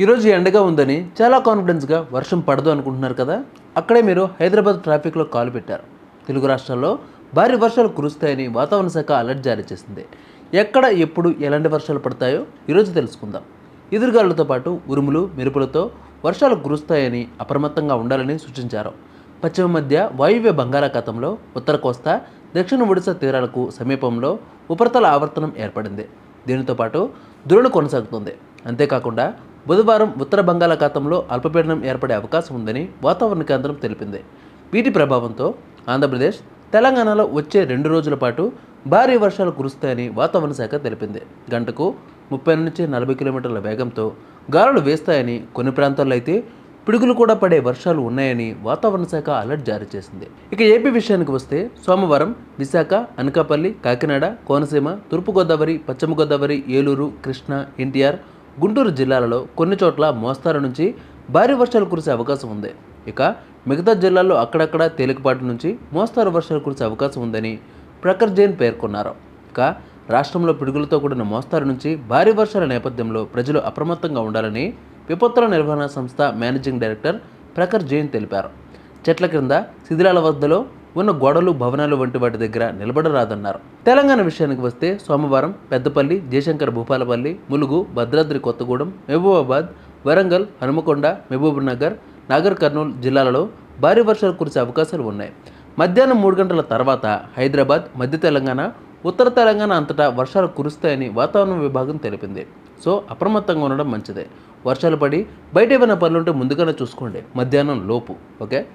ఈరోజు ఎండగా ఉందని చాలా కాన్ఫిడెన్స్గా వర్షం పడదు అనుకుంటున్నారు కదా? అక్కడే మీరు హైదరాబాద్ ట్రాఫిక్లో కాలు పెట్టారు. తెలుగు రాష్ట్రాల్లో భారీ వర్షాలు కురుస్తాయని వాతావరణ శాఖ అలర్ట్ జారీ చేసింది. ఎక్కడ ఎప్పుడు ఎలాంటి వర్షాలు పడతాయో ఈరోజు తెలుసుకుందాం. ఎదురుగాలులతో పాటు ఉరుములు మెరుపులతో వర్షాలు కురుస్తాయని అప్రమత్తంగా ఉండాలని సూచించారు. పశ్చిమ మధ్య వాయువ్య బంగాళాఖాతంలో ఉత్తర కోస్తా దక్షిణ ఒడిశా తీరాలకు సమీపంలో ఉపరితల ఆవర్తనం ఏర్పడింది. దీనితో పాటు ద్రోణి కొనసాగుతుంది. అంతేకాకుండా బుధవారం ఉత్తర బంగాళాఖాతంలో అల్పపీడనం ఏర్పడే అవకాశం ఉందని వాతావరణ కేంద్రం తెలిపింది. వీటి ప్రభావంతో ఆంధ్రప్రదేశ్ తెలంగాణలో వచ్చే రెండు రోజుల పాటు భారీ వర్షాలు కురుస్తాయని వాతావరణ శాఖ తెలిపింది. గంటకు ముప్పై నుంచి నలభై కిలోమీటర్ల వేగంతో గాలులు వేస్తాయని కొన్ని ప్రాంతాల్లో అయితే పిడుగులు కూడా పడే వర్షాలు ఉన్నాయని వాతావరణ శాఖ అలర్ట్ జారీ చేసింది. ఇక ఏపీ విషయానికి వస్తే సోమవారం విశాఖ అనకాపల్లి కాకినాడ కోనసీమ తూర్పుగోదావరి పశ్చిమ గోదావరి ఏలూరు కృష్ణా ఎన్టీఆర్ గుంటూరు జిల్లాలలో కొన్ని చోట్ల మోస్తారు నుంచి భారీ వర్షాలు కురిసే అవకాశం ఉంది. ఇక మిగతా జిల్లాల్లో అక్కడక్కడ తేలికపాటి నుంచి మోస్తారు వర్షాలు కురిసే అవకాశం ఉందని ప్రఖర్ జైన్ పేర్కొన్నారు. ఇక రాష్ట్రంలో పిడుగులతో కూడిన మోస్తారు నుంచి భారీ వర్షాల నేపథ్యంలో ప్రజలు అప్రమత్తంగా ఉండాలని విపత్తుల నిర్వహణ సంస్థ మేనేజింగ్ డైరెక్టర్ ప్రఖర్ జైన్ తెలిపారు. చెట్ల క్రింద శిథిలాల వద్దలో ఉన్న గోడలు భవనాలు వంటి వాటి దగ్గర నిలబడరాదన్నారు. తెలంగాణ విషయానికి వస్తే సోమవారం పెద్దపల్లి జయశంకర్ భూపాలపల్లి ములుగు భద్రాద్రి కొత్తగూడెం మహబూబాబాద్ వరంగల్ హనుమకొండ మహబూబ్ నగర్ నాగర్ కర్నూలు జిల్లాలలో భారీ వర్షాలు కురిసే అవకాశాలు ఉన్నాయి. మధ్యాహ్నం మూడు గంటల తర్వాత హైదరాబాద్ మధ్య తెలంగాణ ఉత్తర తెలంగాణ అంతటా వర్షాలు కురుస్తాయని వాతావరణ విభాగం తెలిపింది. సో అప్రమత్తంగా ఉండడం మంచిదే. వర్షాలు పడి బయట ఏమైనా పనులుంటే ముందుగానే చూసుకోండి. మధ్యాహ్నం లోపు. ఓకే?